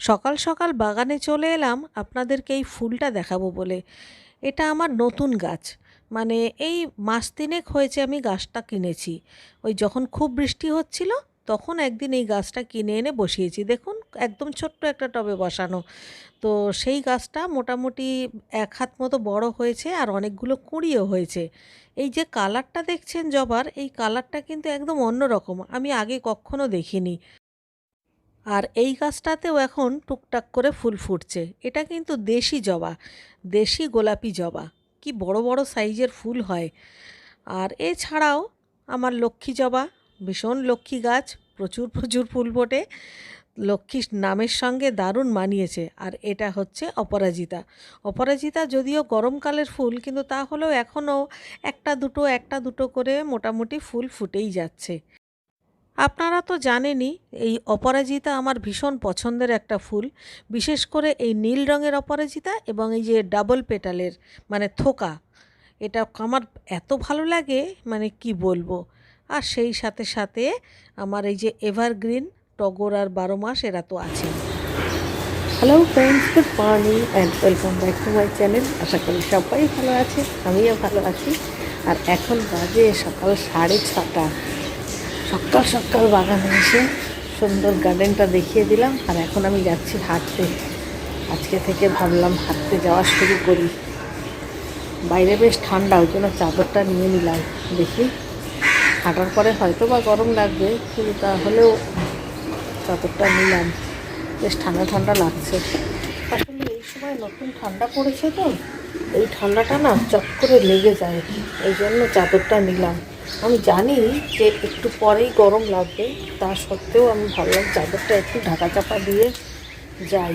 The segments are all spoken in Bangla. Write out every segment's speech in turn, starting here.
সকাল সকাল বাগানে চলে এলাম, আপনাদেরকে এই ফুলটা দেখাবো বলে। এটা আমার নতুন গাছ। মানে এই মাস তিনেক হয়েছে আমি গাছটা কিনেছি। ওই যখন খুব বৃষ্টি হচ্ছিল, তখন একদিন এই গাছটা কিনে এনে বসিয়েছি। দেখুন, একদম ছোট্ট একটা টবে বসানো। তো সেই গাছটা মোটামুটি এক হাত মতো বড় হয়েছে আর অনেকগুলো কুঁড়িও হয়েছে। এই যে কালারটা দেখছেন জবার, এই কালারটা কিন্তু একদম অন্যরকম। আমি আগে কখনো দেখিনি। আর এই গাছটাতেও এখন টুকটাক করে ফুল ফুটছে। এটা কিন্তু দেশি জবা, দেশি গোলাপি জবা। কি বড় বড় সাইজের ফুল হয়। আর এছাড়াও আমার লক্ষ্মী জবা, ভীষণ লক্ষ্মী গাছ, প্রচুর প্রচুর ফুল ফোটে। লক্ষ্মী নামের সঙ্গে দারুণ মানিয়েছে। আর এটা হচ্ছে অপরাজিতা। অপরাজিতা যদিও গরমকালের ফুল, কিন্তু তা হলেও এখনও একটা দুটো একটা দুটো করে মোটামুটি ফুল ফুটেই যাচ্ছে। আপনারা তো জানেনই, এই অপরাজিতা আমার ভীষণ পছন্দের একটা ফুল। বিশেষ করে এই নীল রঙের অপরাজিতা এবং এই যে ডাবল পেটালের মানে থোকা, এটা আমার এত ভালো লাগে মানে কি বলব। আর সেই সাথে সাথে আমার এই যে এভারগ্রিন, টগর আর বারো মাস, এরা তো আছে hello friends good morning and welcome back to my channel আশা করি সবাই ভালো আছে আমিও ভালো আছি। আর এখন বাজে সকাল সাড়ে ছটা। সকাল সকাল বাগানে এসে সুন্দর গার্ডেনটা দেখিয়ে দিলাম আর এখন আমি যাচ্ছি হাঁটতে। আজকে থেকে ভাবলাম হাঁটতে যাওয়া শুরু করি। বাইরে বেশ ঠান্ডা, ওই জন্য চাদরটা নিয়ে নিলাম দেখি। হাঁটার পরে হয়তো বা গরম লাগবে, কিন্তু তাহলেও চাদরটা নিলাম। বেশ ঠান্ডা ঠান্ডা লাগছে। আসলে এই সময় নতুন ঠান্ডা পড়েছে তো, এই ঠান্ডাটা না চট করে লেগে যায়, এই জন্য চাদরটা নিলাম। আমি জানি যে একটু পরেই গরম লাগবে, তা সত্ত্বেও আমি ভাবলাম চাদরটা একটু ঢাকা চাপা দিয়ে যাই।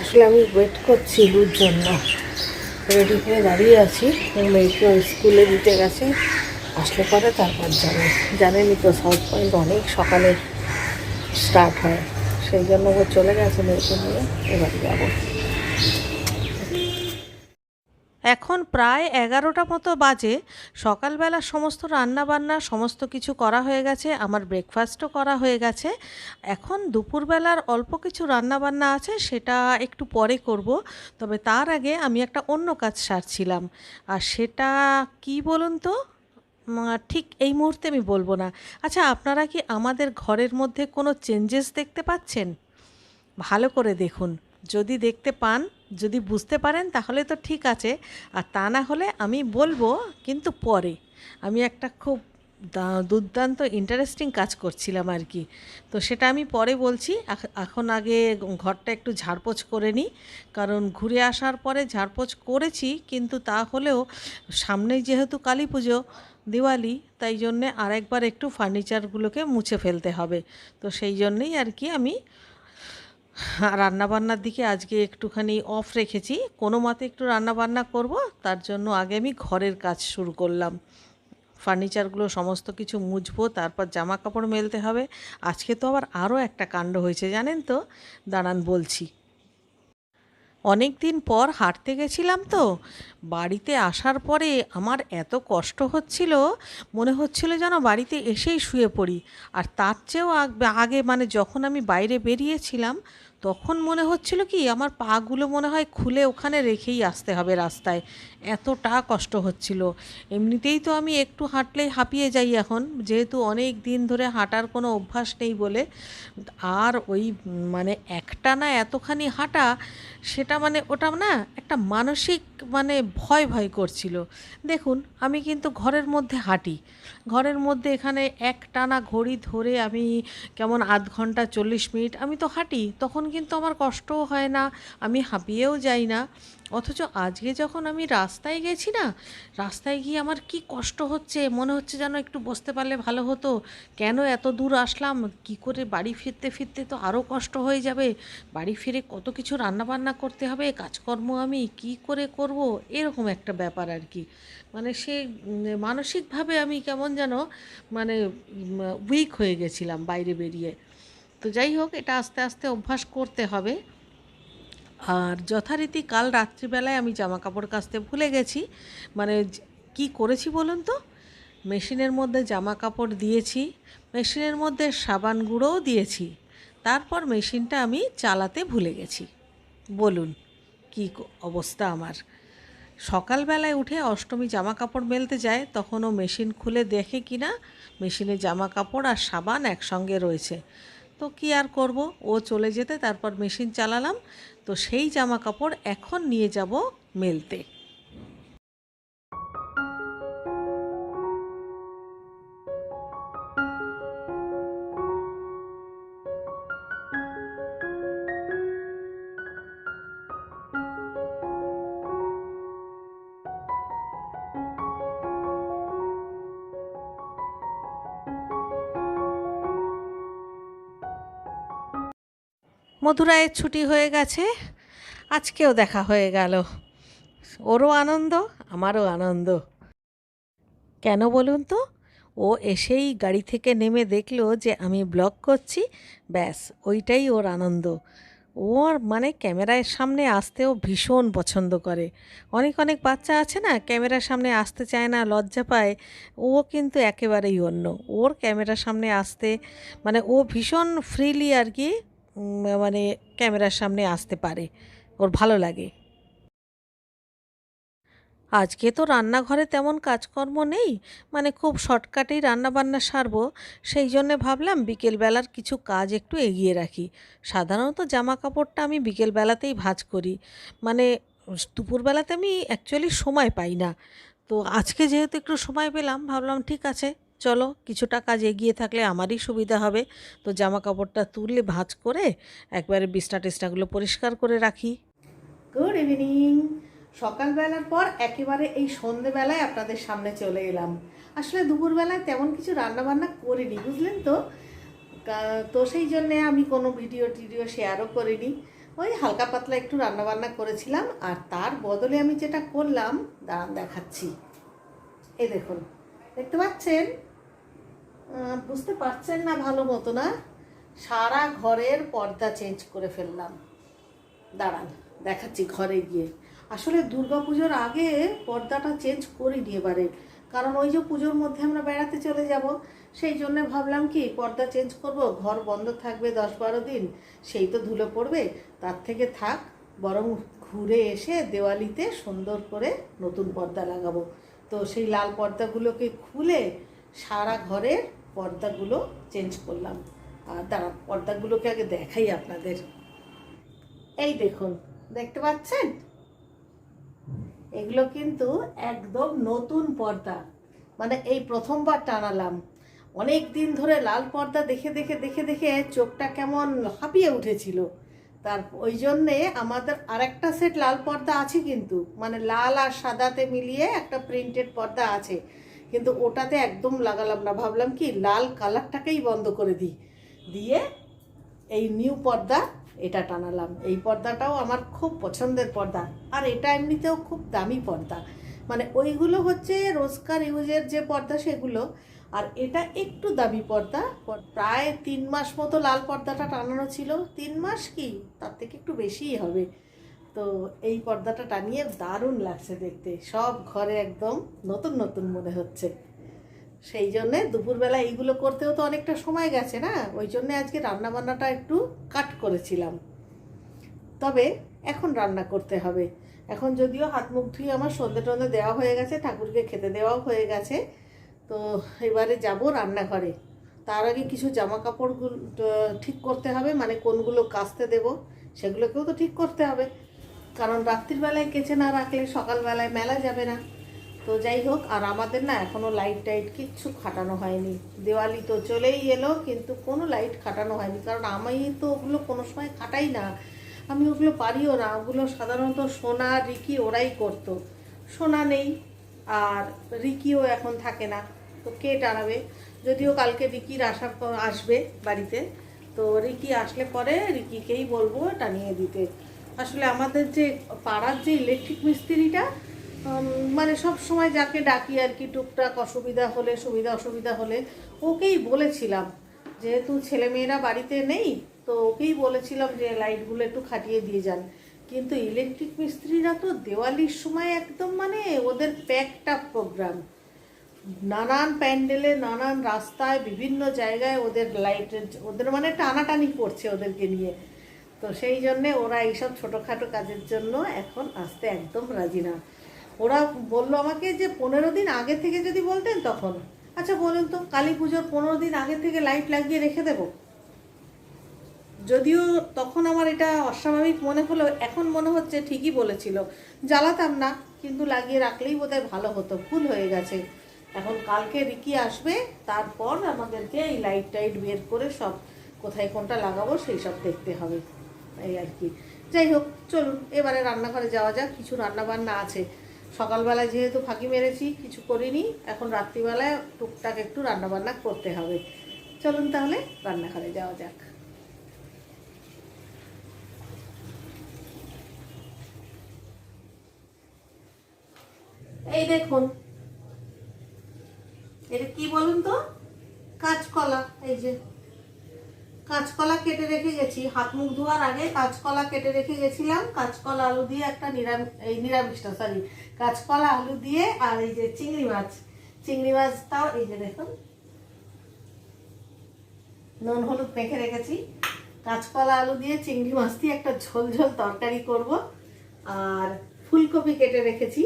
আসলে আমি ওয়েট করছি লুর জন্য। রেডি হয়ে দাঁড়িয়ে আছি মেয়েকে স্কুলে দিতে গেছে। আসলে পরে তারপর যাবে জানেনই তো সাউথ পয়েন্ট অনেক সকালে স্টার্ট হয়। সেই জন্য ও চলে গেছে মেয়েকে নিয়ে, এবার যাব। এখন প্রায় এগারোটা মতো বাজে। সকালবেলা সমস্ত রান্নাবান্না, সমস্ত কিছু করা হয়ে গেছে, আমার ব্রেকফাস্টও করা হয়ে গেছে। এখন দুপুরবেলার অল্প কিছু রান্নাবান্না আছে, সেটা একটু পরে করব। তবে তার আগে আমি একটা অন্য কাজ সারছিলাম। আর সেটা কি বলুন তো? ঠিক এই মুহূর্তে আমি বলব না। আচ্ছা আপনারা কি আমাদের ঘরের মধ্যে কোনো চেঞ্জেস দেখতে পাচ্ছেন? ভালো করে দেখুন। যদি দেখতে পান যদি বুঝতে পারেন তাহলে তো ঠিক আছে। আর তা না হলে আমি বলব কিন্তু পরে। আমি একটা খুব দুর্দান্ত ইন্টারেস্টিং কাজ করছিলাম আর কি। তো সেটা আমি পরে বলছি। এখন আগে ঘরটা একটু ঝাড়পোছ করে নিই। কারণ ঘুরে আসার পরে ঝাড়পোছ করেছি কিন্তু তা হলেও সামনেই যেহেতু কালী পুজো, দিওয়ালি, তাই জন্যে আরেকবার একটু ফার্নিচারগুলোকে মুছে ফেলতে হবে। তো সেই জন্যেই আর কি আমি রান্নাবান্নার দিকে আজকে একটুখানি অফ রেখেছি। কোনো মতে একটু রান্নাবান্না করব, তার জন্য আগে আমি ঘরের কাজ শুরু করলাম। ফার্নিচারগুলো সমস্ত কিছু মুছবো, তারপর জামা কাপড় মেলতে হবে। আজকে তো আবার আরও একটা কাণ্ড হয়েছে, জানেন তো? দাঁড়ান বলছি। অনেক দিন পর হাঁটতে গেছিলাম তো। বাড়িতে আসার পরে আমার এত কষ্ট হচ্ছিল, মনে হচ্ছিল যেন বাড়িতে এসেই শুয়ে পড়ি। আর তার চেয়েও আগে মানে যখন আমি বাইরে বেরিয়েছিলাম, তখন মনে হচ্ছিল কি আমার পাগুলো মনে হয় খুলে ওখানে রেখেই আসতে হবে রাস্তায়। এতটা কষ্ট হচ্ছিল। এমনিতেই তো আমি একটু হাঁটলেই হাঁপিয়ে যাই এখন, যেহেতু অনেক দিন ধরে হাঁটার কোনো অভ্যাস নেই বলে। আর ওই মানে একটানা এতখানি হাঁটা, সেটা মানে ওটা না একটা মানসিক মানে ভয় ভয় করছিল। দেখুন, আমি কিন্তু ঘরের মধ্যে হাঁটি। ঘরের মধ্যে এখানে এক টানা ঘড়ি ধরে আমি কেমন আধ ঘণ্টা চল্লিশ মিনিট আমি তো হাঁটি, তখন কিন্তু আমার কষ্টও হয় না, আমি হাঁপিয়েও যাই না। অথচ আজকে যখন আমি রাস্তায় গেছি না, রাস্তায় গিয়ে আমার কি কষ্ট হচ্ছে, মনে হচ্ছে যেন একটু বসতে পারলে ভালো হতো। কেন এত দূর আসলাম? কি করে বাড়ি ফিরতে ফিরতে তো আরও কষ্ট হয়ে যাবে। বাড়ি ফিরে কত কিছু রান্নাবান্না করতে হবে, কাজকর্ম আমি কি করে করব? এরকম একটা ব্যাপার আর কি। মানে সে মানসিকভাবে আমি কেমন যেন মানে উইক হয়ে গেছিলাম বাইরে বেরিয়ে। তো যাই হোক, এটা আস্তে আস্তে অভ্যাস করতে হবে। আর যথারীতি কাল রাত্রিবেলায় আমি জামা কাপড় কাচতে ভুলে গেছি। মানে কি করেছি বলুন তো? মেশিনের মধ্যে জামা কাপড় দিয়েছি, মেশিনের মধ্যে সাবান গুঁড়োও দিয়েছি। তারপর মেশিনটা আমি চালাতে ভুলে গেছি। বলুন, কী ক- অবস্থা আমার? সকালবেলায় উঠে অষ্টমী জামা কাপড় মেলতে যায় তখন ও মেশিন খুলে দেখে কি না মেশিনে জামা কাপড় আর সাবান একসঙ্গে রয়েছে। তো কি আর করব? ও চলে যেতে, তারপর মেশিন চালালাম। তো সেই জামা কাপড় এখন নিয়ে যাব মেলতে। মধুরায়ের ছুটি হয়ে গেছে, আজকেও দেখা হয়ে গেল। ওরও আনন্দ, আমারও আনন্দ। কেন বলুন তো? ও এসেই গাড়ি থেকে নেমে দেখল যে আমি ব্লগ করছি, ব্যাস, ওইটাই ওর আনন্দ। ওর মানে ক্যামেরার সামনে আসতেও ভীষণ পছন্দ করে। অনেক অনেক বাচ্চা আছে না, ক্যামেরার সামনে আসতে চায় না, লজ্জা পায়। ও কিন্তু একেবারেই অন্য। ওর ক্যামেরার সামনে আসতে মানে ও ভীষণ ফ্রিলি আর কি মানে ক্যামেরার সামনে আসতে পারে। ওর ভালো লাগে। আজকে তো রান্নাঘরে তেমন কাজকর্ম নেই। মানে খুব শর্টকাটেই রান্নাবান্না সারবো। সেই জন্যে ভাবলাম বিকেলবেলার কিছু কাজ একটু এগিয়ে রাখি। সাধারণত জামা কাপড়টা আমি বিকেলবেলাতেই ভাঁজ করি। মানে দুপুরবেলাতে আমি অ্যাকচুয়ালি সময় পাই না। তো আজকে যেহেতু একটু সময় পেলাম, ভাবলাম ঠিক আছে। চলো কিছুটা কাজ এগিয়ে থাকলে আমারই সুবিধা হবে। তো জামা কাপড়টা তুললে ভাঁজ করে একবারে বিছনা টিসনাগুলো পরিষ্কার করে রাখি। গুড ইভিনিং সকালবেলার পর একেবারে এই সন্ধেবেলায় আপনাদের সামনে চলে এলাম। আসলে দুপুরবেলায় তেমন কিছু রান্নাবান্না করিনি, বুঝলেন তো? তো সেই জন্যে আমি কোনো ভিডিও টিডিও শেয়ারও করিনি। ওই হালকা পাতলা একটু রান্নাবান্না করেছিলাম আর তার বদলে আমি যেটা করলাম, দাঁড়ান দেখাচ্ছি। এই দেখুন, দেখতে পাচ্ছেন? বুঝতে পারছেন না ভালো মতো না? সারা ঘরের পর্দা চেঞ্জ করে ফেললাম। দাঁড়ান, দেখাচ্ছি ঘরে গিয়ে। আসলে দুর্গা পুজোর আগে পর্দাটা চেঞ্জ করিনি এবারে। কারণ ওই যে পুজোর মধ্যে আমরা বেড়াতে চলে যাব, সেই জন্য ভাবলাম কি, পর্দা চেঞ্জ করব, ঘর বন্ধ থাকবে দশ বারো দিন, সেই তো ধুলে পড়বে। তার থেকে থাক, বরং ঘুরে এসে দেওয়ালিতে সুন্দর করে নতুন পর্দা লাগাবো। তো সেই লাল পর্দাগুলোকে খুলে সারা ঘরের পর্দাগুলো চেঞ্জ করলাম। আর দাঁড়া পর্দাগুলোকে আগে দেখাই আপনাদের। এই দেখুন, দেখতে পাচ্ছেন? এগুলো কিন্তু একদম নতুন পর্দা। মানে এই প্রথমবার টানালাম। অনেক দিন ধরে লাল পর্দা দেখে দেখে দেখে দেখে চোখটা কেমন হাঁপিয়ে উঠেছিল। তার, ওই জন্যে আমাদের আরেকটা সেট লাল পর্দা আছে কিন্তু মানে লাল আর সাদাতে মিলিয়ে একটা প্রিন্টেড পর্দা আছে। কিন্তু ওটাতে একদম লাগালাম না। ভাবলাম কি, লাল কালারটাকেই বন্ধ করে দিই। দিয়ে এই নিউ পর্দা এটা টানালাম। এই পর্দাটাও আমার খুব পছন্দের পর্দা। আর এটা এমনিতেও খুব দামি পর্দা। মানে ওইগুলো হচ্ছে রোজকার ইউজের যে পর্দা সেগুলো। আর এটা একটু দামি পর্দা। প্রায় তিন মাস মতো লাল পর্দাটা টানানো ছিল। তিন মাস কি? তার থেকে একটু বেশিই হবে। তো এই পর্দাটা টানিয়ে দারুণ লাগছে দেখতে। সব ঘরে একদম নতুন নতুন মনে হচ্ছে। সেই জন্যে দুপুরবেলা এইগুলো করতেও তো অনেকটা সময় গেছে না? ওই জন্যে আজকে রান্নাবান্নাটা একটু কাট করেছিলাম। তবে এখন রান্না করতে হবে। এখন যদিও হাত মুখ ধুয়ে আমার সন্ধে টন্ধে দেওয়া হয়ে গেছে, ঠাকুরকে খেতে দেওয়াও হয়ে গেছে, তো এবারে যাব রান্নাঘরে। তার আগে কিছু জামা কাপড়গুলো ঠিক করতে হবে মানে কোনগুলো কাচতে দেব, সেগুলোকেও তো ঠিক করতে হবে। কারণ রাত্রির বেলায় কেচে না রাখলে সকালবেলায় মেলা যাবে না। তো যাই হোক, আর আমাদের না এখনও লাইট টাইট কিচ্ছু খাটানো হয়নি। দেওয়ালি তো চলেই এলো, কিন্তু কোনো লাইট খাটানো হয়নি। কারণ আমি তো ওগুলো কোনো সময় খাটাই না। আমি ওগুলো পারিও না। ওগুলো সাধারণত সোনা, রিকি ওরাই করতো। সোনা নেই, আর রিকিও এখন থাকে না। তো কে টানাবে? যদিও কালকে রিকির আসার আসবে বাড়িতে, তো রিকি আসলে পরে রিকিকেই বলব টানিয়ে দিতে। আসলে আমাদের যে পাড়ার যে ইলেকট্রিক মিস্ত্রিটা মানে সব সময় যাকে ডাকি আর কি, টুকটাক অসুবিধা হলে, সুবিধা অসুবিধা হলে, ওকেই বলেছিলাম যেহেতু ছেলেমেয়েরা বাড়িতে নেই, তো ওকেই বলেছিলাম যে লাইটগুলো একটু খাটিয়ে দিয়ে যান। কিন্তু ইলেকট্রিক মিস্ত্রিরা তো দেওয়ালির সময় একদম মানে ওদের প্যাকটা প্রোগ্রাম নানান প্যান্ডেলে, নানান রাস্তায়, বিভিন্ন জায়গায় ওদের লাইটের ওদের মানে টানাটানি করছে ওদেরকে নিয়ে। তো সেই জন্যে ওরা এইসব ছোটোখাটো কাজের জন্য এখন আসতে একদম রাজি না। ওরা বলল আমাকে যে পনেরো দিন আগে থেকে যদি বলতেন তখন। আচ্ছা বলুন তো, কালী পুজোর পনেরো দিন আগে থেকে লাইট লাগিয়ে রেখে দেবো। যদিও তখন আমার এটা অস্বাভাবিক মনে হলো, এখন মনে হচ্ছে ঠিকই বলেছিল। জ্বালাতাম না, কিন্তু লাগিয়ে রাখলেই বোধহয় ভালো হতো, ভুল হয়ে গেছে। এখন কালকে রিকি আসবে, তারপর আমাদেরকে এই লাইট টাইট বের করে সব কোথায় কোনটা লাগাবো সেই সব দেখতে হবে। এই আর কি। যাই হোক, চলুন, এবারে রান্নাঘরে যাওয়া যাক, কিছু রান্না বান্না আছে। সকালবেলায় যেহেতু ফাঁকি মেরেছি, কিছু করিনি, এখন রাত্রিবেলায় টুকটাক একটু রান্না বান্না করতে হবে। চলুন তাহলে, রান্নাঘরে যাওয়া যাক। এই দেখুন, এটা কি বলুন তো? কাঁচকলা, এই যে। কাঁচকলা কেটে রেখে গেছি। হাত মুখ ধোয়ার আগে কাঁচকলা কেটে রেখে গেছিলাম। কাঁচকলা আলু দিয়ে একটা নিরামিষ এই নিরামিষটা সরি কাঁচকলা আলু দিয়ে আর এই যে চিংড়ি মাছ। চিংড়ি মাছটাও এই যে দেখুন, নুন হলুদ মেখে রেখেছি। কাঁচকলা আলু দিয়ে চিংড়ি মাছ দিয়ে একটা ঝোল ঝোল তরকারি করব। আর ফুলকপি কেটে রেখেছি।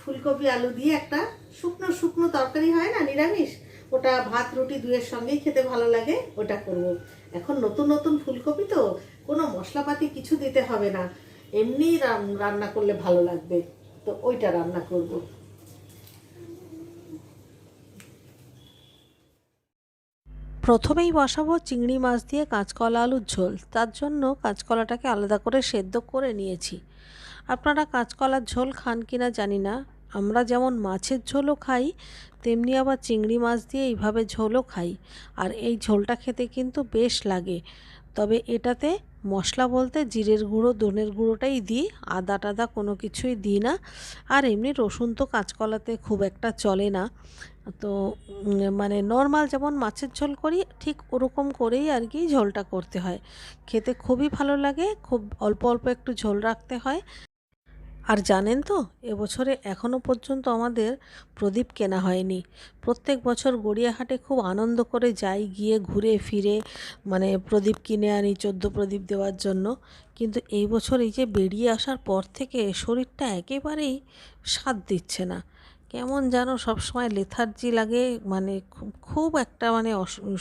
ফুলকপি আলু দিয়ে একটা শুকনো শুকনো তরকারি হয় না, নিরামিষ? ওটা ভাত, রুটি দুয়ের সঙ্গেই খেতে ভালো লাগে, ওটা করব। এখন নতুন নতুন ফুলকপি তো কোনো মশলাপাতি কিছু দিতে হবে না। এমনি রান্না করলে ভালো লাগবে। তো ওইটা রান্না করব। প্রথমেই বসাবো চিংড়ি মাছ দিয়ে কাঁচকলা আলুর ঝোল। তার জন্য কাঁচকলাটাকে আলাদা করে সেদ্ধ করে নিয়েছি। আপনারা কাঁচকলার ঝোল খান কিনা জানি না। আমরা যেমন মাছের ঝোলও খাই, তেমনি আবার চিংড়ি মাছ দিয়ে এইভাবে ঝোলও খাই। আর এই ঝোলটা খেতে কিন্তু বেশ লাগে। তবে এটাতে মশলা বলতে জিরের গুঁড়ো, ধনের গুঁড়োটাই দিই, আদা টাদা কোনো কিছুই দিই না। আর এমনি রসুন তো কাঁচকলাতে খুব একটা চলে না। তো মানে নর্মাল যেমন মাছের ঝোল করি, ঠিক ওরকম করেই আর কি ঝোলটা করতে হয়। খেতে খুবই ভালো লাগে, খুব অল্প অল্প একটু ঝোল রাখতে হয়। আর জানেন তো এবছরে এখনও পর্যন্ত আমাদের প্রদীপ কেনা হয়নি। প্রত্যেক বছর গড়িয়াহাটে খুব আনন্দ করে যাই, গিয়ে ঘুরে ফিরে মানে প্রদীপ কিনে আনি, চোদ্দ প্রদীপ দেওয়ার জন্য। কিন্তু এই বছর এই যে বেরিয়ে আসার পর থেকে শরীরটা একেবারেই সাথ দিচ্ছে না। কেমন যেন সবসময় লেথার্জি লাগে মানে খুব একটা মানে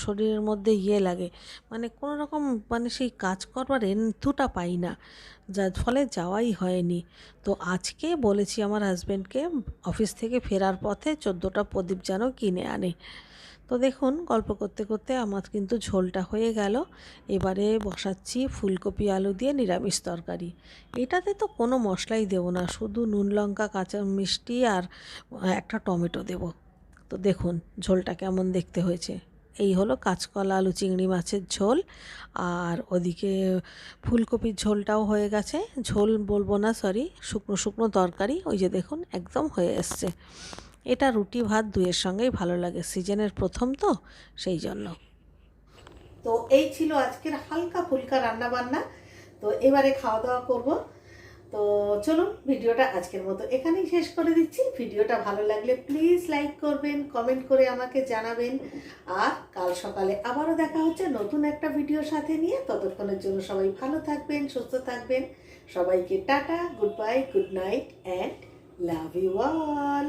শরীরের মধ্যে ইয়ে লাগে। মানে কোনো রকম মানে সেই কাজ করবার এন্থুটা পাই না, যার ফলে যাওয়াই হয়নি। তো আজকে বলেছি আমার হাজব্যান্ডকে অফিস থেকে ফেরার পথে চোদ্দোটা প্রদীপ যেন কিনে আনে। তো দেখুন, গল্প করতে করতে আমার কিন্তু ঝোলটা হয়ে গেল। এবারে বসাচ্ছি ফুলকপি, আলু দিয়ে নিরামিষ তরকারি। এটাতে তো কোনো মশলাই দেবো না, শুধু নুন, লঙ্কা, কাঁচা মিষ্টি আর একটা টমেটো দেব। তো দেখুন, ঝোলটা কেমন দেখতে হয়েছে। এই হলো কাঁচকলা, আলু, চিংড়ি মাছের ঝোল। আর ওদিকে ফুলকপির ঝোলটাও হয়ে গেছে। ঝোল বলব না সরি শুকনো শুকনো তরকারি। ওই যে দেখুন, একদম হয়ে এসছে। এটা রুটি ভাত দুয়ের সঙ্গেই ভালো লাগে, সিজনের প্রথম তো, সেই জন্য। তো এই ছিল আজকের হালকা ফুলকা রান্না বান্না তো এবারে খাওয়া দাওয়া করব। তো চলুন, ভিডিওটা আজকের মতো এখানেই শেষ করে দিচ্ছি। ভিডিওটা ভালো লাগলে প্লিজ লাইক করবেন কমেন্ট করে আমাকে জানাবেন। আর কাল সকালে আবারও দেখা হচ্ছে নতুন একটা ভিডিওর সাথে নিয়ে। ততক্ষণের জন্য সবাই ভালো থাকবেন, সুস্থ থাকবেন। সবাইকে tata goodbye good night and love you all